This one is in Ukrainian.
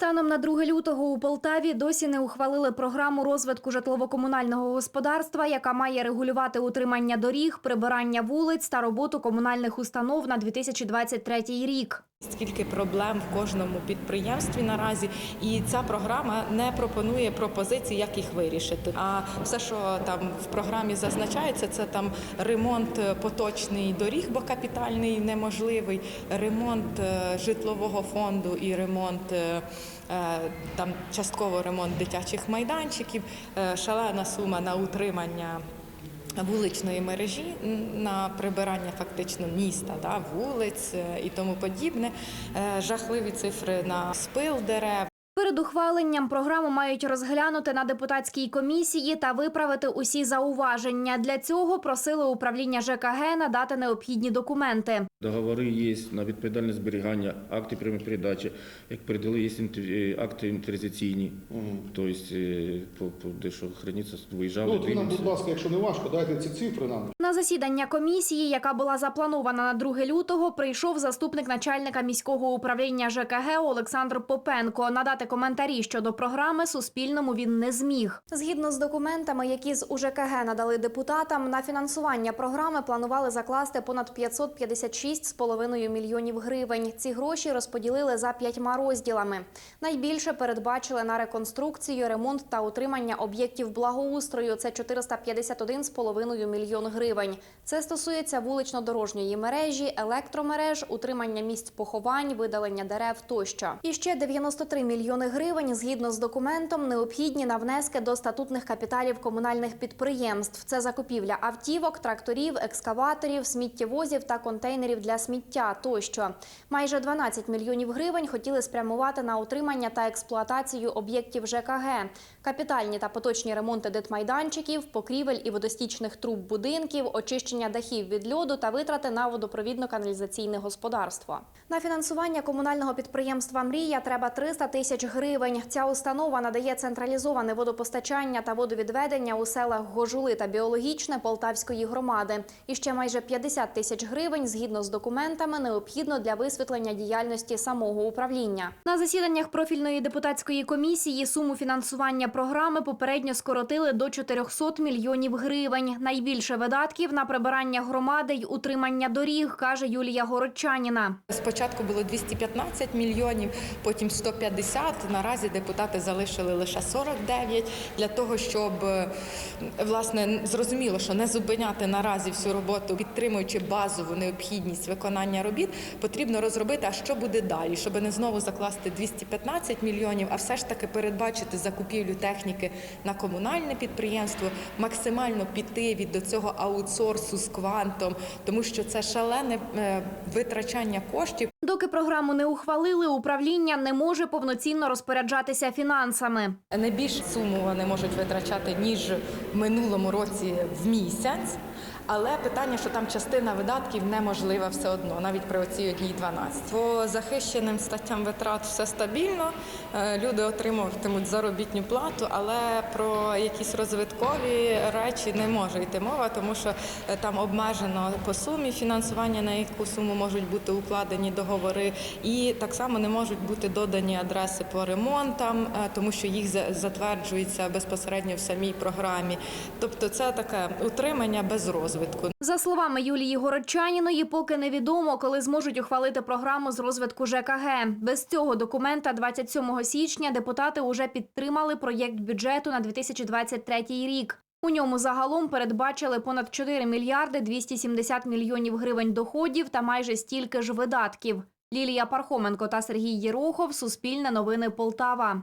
Станом на 2 лютого у Полтаві досі не ухвалили програму розвитку житлово-комунального господарства, яка має регулювати утримання доріг, прибирання вулиць та роботу комунальних установ на 2023 рік. Скільки проблем в кожному підприємстві наразі, і ця програма не пропонує пропозицій, як їх вирішити. А все, що там в програмі зазначається, це там ремонт поточний доріг, бо капітальний неможливий, ремонт е, житлового фонду і ремонт е, е, там частково ремонт дитячих майданчиків, шалена сума на утримання вуличної мережі на прибирання фактично міста, да, вулиць е, і тому подібне. Е, Жахливі цифри на спил дерев. Перед ухваленням програму мають розглянути на депутатській комісії та виправити усі зауваження. Для цього просили управління ЖКГ надати необхідні документи. Договори є на відповідальне зберігання, акти прямої передачі. Як передали, є е, акти інвентаризаційні. Тобто, е, по, по дещо храниться, виїжджали, Ну, нам, будь ласка, якщо не важко, дайте ці цифри нам. На засідання комісії, яка була запланована на 2 лютого, прийшов заступник начальника міського управління ЖКГ Олександр Попенко. Надати коментарі щодо програми Суспільному він не зміг. Згідно з документами, які з УЖКГ надали депутатам, на фінансування програми планували закласти понад 556,5 мільйонів гривень. Ці гроші розподілили за п'ятьма розділами. Найбільше передбачили на реконструкцію, ремонт та утримання об'єктів благоустрою. Це 451,5 мільйон гривень. Це стосується вулично-дорожньої мережі, електромереж, утримання місць поховань, видалення дерев тощо. І ще 93 мільйони гривень, згідно з документом, необхідні на внески до статутних капіталів комунальних підприємств. Це закупівля автівок, тракторів, екскаваторів, сміттєвозів та контейнерів для сміття тощо. Майже 12 мільйонів гривень хотіли спрямувати на утримання та експлуатацію об'єктів ЖКГ, капітальні та поточні ремонти дитмайданчиків, покрівель і водостічних труб будинків, очищення дахів від льоду та витрати на водопровідно-каналізаційне господарство. На фінансування комунального підприємства Мрія треба 300 тисяч гривень. Ця установа надає централізоване водопостачання та водовідведення у селах Гожули та Біологічне Полтавської громади. І ще майже 50 тисяч гривень, згідно з документами, необхідно для висвітлення діяльності самого управління. На засіданнях профільної депутатської комісії суму фінансування програми попередньо скоротили до 400 мільйонів гривень. Найбільше видатків на прибирання громади й утримання доріг, каже Юлія Городчаніна. Спочатку було 215 мільйонів, потім 150. Наразі депутати залишили лише 49 для того, щоб е, власне зрозуміло, що не зупиняти наразі всю роботу, підтримуючи базову необхідність виконання робіт, потрібно розробити, а що буде далі, щоб не знову закласти 215 мільйонів, а все ж таки передбачити закупівлю техніки на комунальне підприємство, максимально піти від до цього аутсорсу з квантом, тому що це шалене е, витрачання коштів. Доки програму не ухвалили, управління не може повноцінно розпоряджатися фінансами. Не більшу суму вони можуть витрачати ніж в минулому році в місяць. Але питання, що там частина видатків неможлива все одно, навіть при оцій одній 12. По захищеним статтям витрат все стабільно. е, Люди отримуватимуть заробітну плату, але про якісь розвиткові речі не може йти мова, тому що е, там обмежено по сумі фінансування, на яку суму можуть бути укладені договори, і так само не можуть бути додані адреси по ремонтам, е, тому що їх за- затверджується безпосередньо в самій програмі. Тобто це таке утримання без розвитку. За словами Юлії Городчаніної, поки невідомо, коли зможуть ухвалити програму з розвитку ЖКГ. Без цього документа 27 січня депутати уже підтримали проєкт бюджету на 2023 рік. У ньому загалом передбачили понад 4 мільярди 270 мільйонів гривень доходів та майже стільки ж видатків. Лілія Пархоменко та Сергій Єрохов. Суспільне новини Полтава.